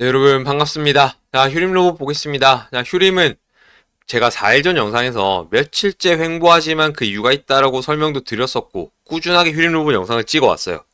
네, 여러분 반갑습니다. 자, 휴림 로봇 보겠습니다. 자, 휴림은 제가 4일 전 영상에서 며칠째 횡보하지만 그 이유가 있다라고 설명도 드렸었고 꾸준하게 휴림 로봇 영상을 찍어왔어요.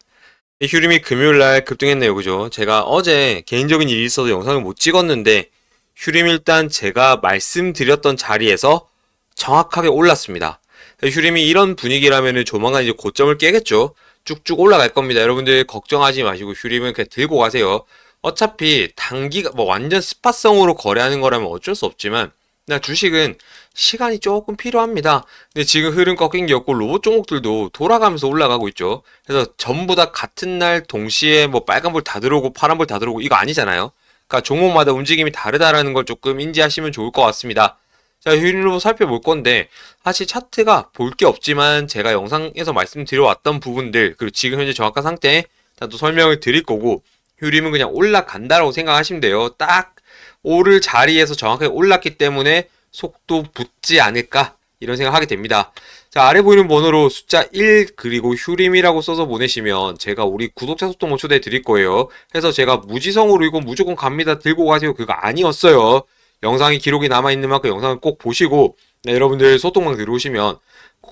이 휴림이 금요일 날 급등했네요. 그죠? 제가 어제 개인적인 일이 있어서 영상을 못 찍었는데 휴림 일단 제가 말씀드렸던 자리에서 정확하게 올랐습니다. 휴림이 이런 분위기라면 조만간 이제 고점을 깨겠죠. 쭉쭉 올라갈 겁니다. 여러분들 걱정하지 마시고 휴림은 그냥 들고 가세요. 어차피 단기가 뭐 완전 스팟성으로 거래하는 거라면 어쩔 수 없지만 나 주식은 시간이 조금 필요합니다. 근데 지금 흐름 꺾인 게 없고 로봇 종목들도 돌아가면서 올라가고 있죠. 그래서 전부 다 같은 날 동시에 뭐 빨간불 다 들어오고 파란불 다 들어오고 이거 아니잖아요. 그러니까 종목마다 움직임이 다르다라는 걸 조금 인지하시면 좋을 것 같습니다. 자, 휴림 로봇 살펴볼 건데 사실 차트가 볼 게 없지만 제가 영상에서 말씀드려왔던 부분들 그리고 지금 현재 정확한 상태 또 설명을 드릴 거고 휴림은 그냥 올라간다라고 생각하시면 돼요. 딱 오를 자리에서 정확하게 올랐기 때문에 속도 붙지 않을까 이런 생각하게 됩니다. 자 아래 보이는 번호로 숫자 1 그리고 휴림이라고 써서 보내시면 제가 우리 구독자 소통을 초대해 드릴 거예요. 그래서 제가 무지성으로 이거 무조건 갑니다 들고 가세요 그거 아니었어요. 영상이 기록이 남아 있는 만큼 영상을 꼭 보시고 네, 여러분들 소통방 들어오시면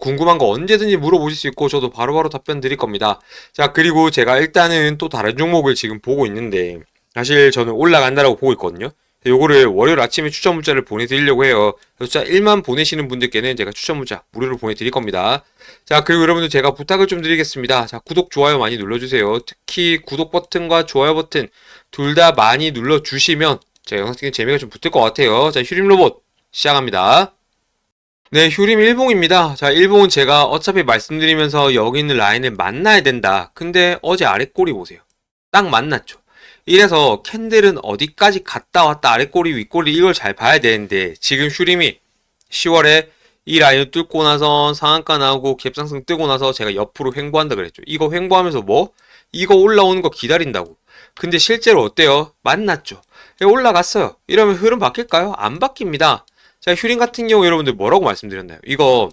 궁금한 거 언제든지 물어보실 수 있고 저도 바로 바로 답변 드릴 겁니다. 자, 그리고 제가 일단은 또 다른 종목을 지금 보고 있는데 사실 저는 올라간다라고 보고 있거든요. 요거를 월요일 아침에 추천 문자를 보내드리려고 해요. 숫자 1만 보내시는 분들께는 제가 추천 문자 무료로 보내드릴 겁니다. 자, 그리고 여러분들 제가 부탁을 좀 드리겠습니다. 자, 구독, 좋아요 많이 눌러주세요. 특히 구독 버튼과 좋아요 버튼 둘 다 많이 눌러주시면 제 영상 찍는 재미가 좀 붙을 것 같아요. 자, 휴림 로봇 시작합니다. 네, 휴림 일봉입니다. 자, 일봉은 제가 어차피 말씀드리면서 여기 있는 라인을 만나야 된다. 근데 어제 아랫꼬리 보세요. 딱 만났죠. 이래서 캔들은 어디까지 갔다 왔다 아랫꼬리 윗꼬리 이걸 잘 봐야 되는데 지금 휴림이 10월에 이 라인을 뚫고 나서 상한가 나오고 갭상승 뜨고 나서 제가 옆으로 횡보한다 그랬죠. 이거 횡보하면서 뭐? 이거 올라오는 거 기다린다고. 근데 실제로 어때요? 만났죠. 올라갔어요. 이러면 흐름 바뀔까요? 안 바뀝니다. 자, 휴림 같은 경우 여러분들 뭐라고 말씀드렸나요? 이거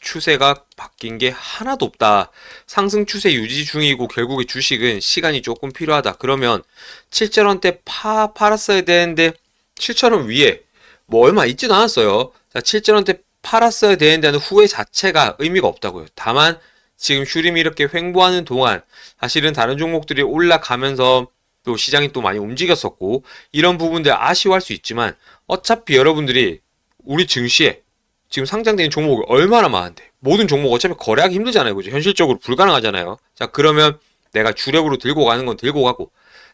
추세가 바뀐 게 하나도 없다. 상승 추세 유지 중이고 결국에 주식은 시간이 조금 필요하다. 그러면 7천원대 파, 팔았어야 되는데 7천원 위에 뭐 얼마 있지도 않았어요. 자, 7천원대 팔았어야 되는데 는 후회 자체가 의미가 없다고요. 다만 지금 휴림이 이렇게 횡보하는 동안 사실은 다른 종목들이 올라가면서 또 시장이 또 많이 움직였었고 이런 부분들 아쉬워할 수 있지만 어차피 여러분들이 우리 증시에 지금 상장된 종목이 얼마나 많은데 모든 종목 어차피 거래하기 힘들잖아요. 그죠? 현실적으로 불가능하잖아요. 자 그러면 내가 주력으로 들고 가는 건 들고 가고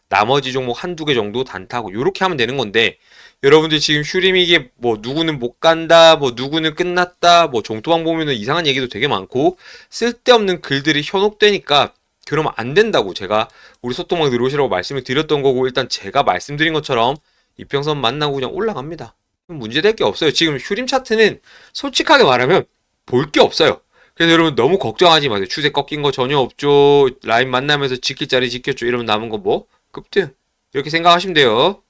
나머지 종목 한두 개 정도 단타고 이렇게 하면 되는 건데 여러분들 지금 휴림이 이게 뭐 누구는 못 간다 뭐 누구는 끝났다 뭐 종토방 보면은 이상한 얘기도 되게 많고 쓸데없는 글들이 현혹되니까 그러면 안 된다고 제가 우리 소통방 들어오시라고 말씀을 드렸던 거고 일단 제가 말씀드린 것처럼 이평선 만나고 그냥 올라갑니다 문제될 게 없어요. 지금 휴림 차트는 솔직하게 말하면 볼 게 없어요. 그래서 여러분 너무 걱정하지 마세요. 추세 꺾인 거 전혀 없죠. 라인 만나면서 지킬 자리 지켰죠. 이러면 남은 거 뭐? 급등. 이렇게 생각하시면 돼요.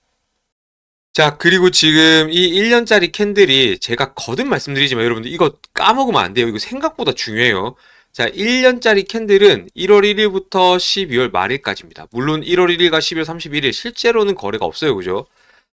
자, 그리고 지금 이 1년짜리 캔들이 제가 거듭 말씀드리지만 여러분들 이거 까먹으면 안 돼요. 이거 생각보다 중요해요. 자, 1년짜리 캔들은 1월 1일부터 12월 말일까지입니다. 물론 1월 1일과 12월 31일 실제로는 거래가 없어요. 그죠?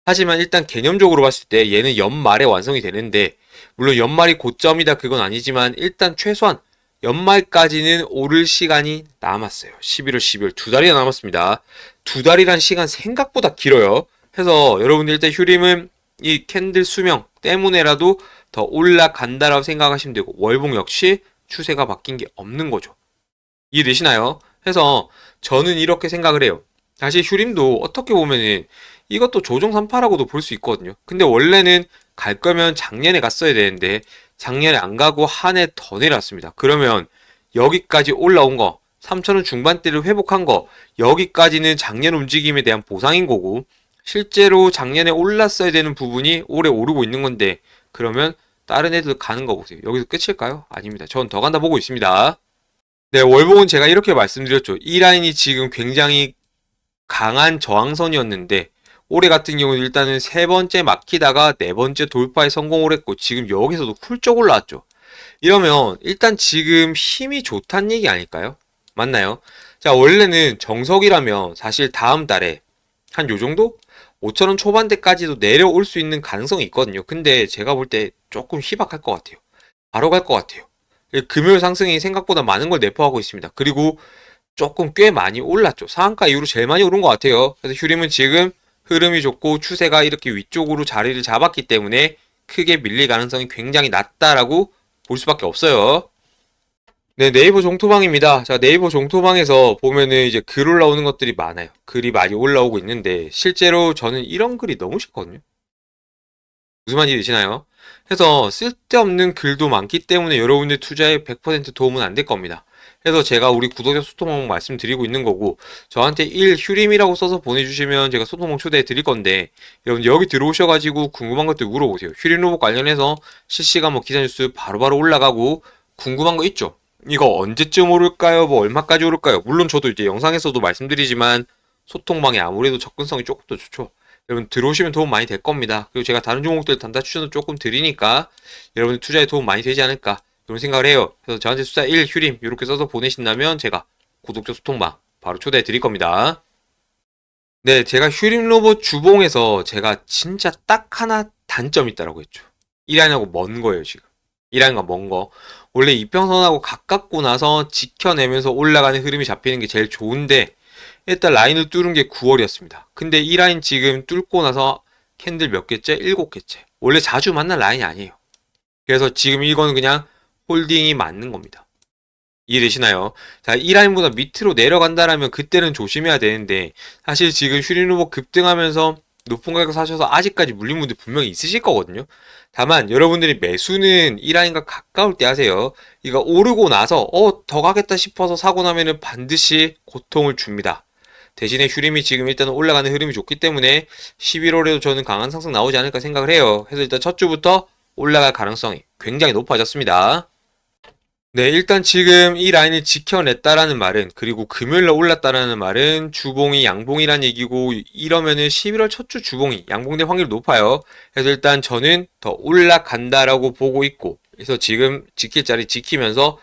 하지만 일단 개념적으로 봤을 때 얘는 연말에 완성이 되는데 물론 연말이 고점이다 그건 아니지만 일단 최소한 연말까지는 오를 시간이 남았어요. 11월, 12월 두 달이나 남았습니다. 두 달이란 시간 생각보다 길어요. 해서 여러분들 일단 휴림은 이 캔들 수명 때문에라도 더 올라간다라고 생각하시면 되고 월봉 역시 추세가 바뀐 게 없는 거죠. 이해되시나요? 해서 저는 이렇게 생각을 해요. 사실 휴림도 어떻게 보면은 이것도 조정 산파라고도 볼 수 있거든요. 근데 원래는 갈 거면 작년에 갔어야 되는데 작년에 안 가고 한 해 더 내렸습니다. 그러면 여기까지 올라온 거 3천원 중반대를 회복한 거 여기까지는 작년 움직임에 대한 보상인 거고 실제로 작년에 올랐어야 되는 부분이 올해 오르고 있는 건데 그러면 다른 애들 가는 거 보세요. 여기서 끝일까요? 아닙니다. 전 더 간다 보고 있습니다. 네, 월봉은 제가 이렇게 말씀드렸죠. 이 라인이 지금 굉장히 강한 저항선이었는데 올해 같은 경우는 일단은 세 번째 막히다가 네 번째 돌파에 성공을 했고 지금 여기서도 훌쩍 올라왔죠. 이러면 일단 지금 힘이 좋다는 얘기 아닐까요? 맞나요? 자, 원래는 정석이라면 사실 다음 달에 한 요 정도? 5천원 초반대까지도 내려올 수 있는 가능성이 있거든요. 근데 제가 볼 때 조금 희박할 것 같아요. 바로 갈 것 같아요. 금요일 상승이 생각보다 많은 걸 내포하고 있습니다. 그리고 조금 꽤 많이 올랐죠. 상한가 이후로 제일 많이 오른 것 같아요. 그래서 휴림은 지금 흐름이 좋고 추세가 이렇게 위쪽으로 자리를 잡았기 때문에 크게 밀릴 가능성이 굉장히 낮다라고 볼 수밖에 없어요. 네, 네이버 종토방입니다. 자, 네이버 종토방에서 보면은 이제 글 올라오는 것들이 많아요. 글이 많이 올라오고 있는데, 실제로 저는 이런 글이 너무 싫거든요. 무슨 말인지 되시나요? 그래서 쓸데없는 글도 많기 때문에 여러분들 투자에 100% 도움은 안 될 겁니다. 그래서 제가 우리 구독자 소통방 말씀드리고 있는 거고, 저한테 1 휴림이라고 써서 보내주시면 제가 소통방 초대해 드릴 건데, 여러분 여기 들어오셔가지고 궁금한 것들 물어보세요. 휴림 로봇 관련해서 실시간 뭐 기사 뉴스 바로바로 올라가고, 궁금한 거 있죠? 이거 언제쯤 오를까요? 뭐 얼마까지 오를까요? 물론 저도 이제 영상에서도 말씀드리지만 소통방에 아무래도 접근성이 조금 더 좋죠. 여러분 들어오시면 도움 많이 될 겁니다. 그리고 제가 다른 종목들 단타 추천도 조금 드리니까 여러분 투자에 도움 많이 되지 않을까 그런 생각을 해요. 그래서 저한테 숫자 1 휴림 이렇게 써서 보내신다면 제가 구독자 소통방 바로 초대해 드릴 겁니다. 네, 제가 휴림 로봇 주봉에서 제가 진짜 딱 하나 단점이 있다라고 했죠. 이라인하고 먼 거예요, 지금. 이라인과 먼 거. 원래 이평선하고 가깝고 나서 지켜내면서 올라가는 흐름이 잡히는 게 제일 좋은데 일단 라인을 뚫은 게 9월이었습니다. 근데 이 라인 지금 뚫고 나서 캔들 몇 개째? 7개째. 원래 자주 만난 라인이 아니에요. 그래서 지금 이거는 그냥 홀딩이 맞는 겁니다. 이해되시나요? 자, 이 라인보다 밑으로 내려간다라면 그때는 조심해야 되는데 사실 지금 슈리노버 급등하면서 높은 가격 사셔서 아직까지 물린 분들 분명히 있으실 거거든요. 다만 여러분들이 매수는 이 라인과 가까울 때 하세요. 이거 오르고 나서 어 더 가겠다 싶어서 사고 나면은 반드시 고통을 줍니다. 대신에 휴림이 지금 일단 올라가는 흐름이 좋기 때문에 11월에도 저는 강한 상승 나오지 않을까 생각을 해요. 그래서 일단 첫 주부터 올라갈 가능성이 굉장히 높아졌습니다. 네, 일단 지금 이 라인을 지켜냈다라는 말은 그리고 금요일날 올랐다라는 말은 주봉이 양봉이란 얘기고 이러면은 11월 첫 주 주봉이 양봉될 확률이 높아요. 그래서 일단 저는 더 올라간다라고 보고 있고 그래서 지금 지킬 자리 지키면서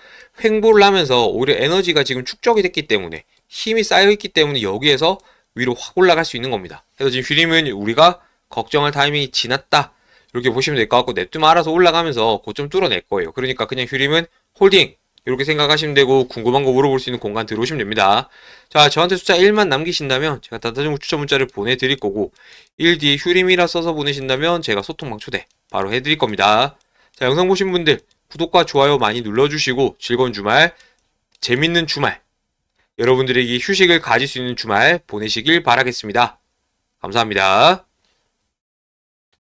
횡보를 하면서 오히려 에너지가 지금 축적이 됐기 때문에 힘이 쌓여 있기 때문에 여기에서 위로 확 올라갈 수 있는 겁니다. 그래서 지금 휴림은 우리가 걱정할 타이밍이 지났다. 이렇게 보시면 될 것 같고 냅두면 알아서 올라가면서 고점 뚫어낼 거예요. 그러니까 그냥 휴림은 홀딩 이렇게 생각하시면 되고 궁금한 거 물어볼 수 있는 공간 들어오시면 됩니다. 자 저한테 숫자 1만 남기신다면 제가 단타종목 추천 문자를 보내드릴 거고 1 뒤에 휴림이라 써서 보내신다면 제가 소통방 초대 바로 해드릴 겁니다. 자 영상 보신 분들 구독과 좋아요 많이 눌러주시고 즐거운 주말 재밌는 주말 여러분들에게 휴식을 가질 수 있는 주말 보내시길 바라겠습니다. 감사합니다.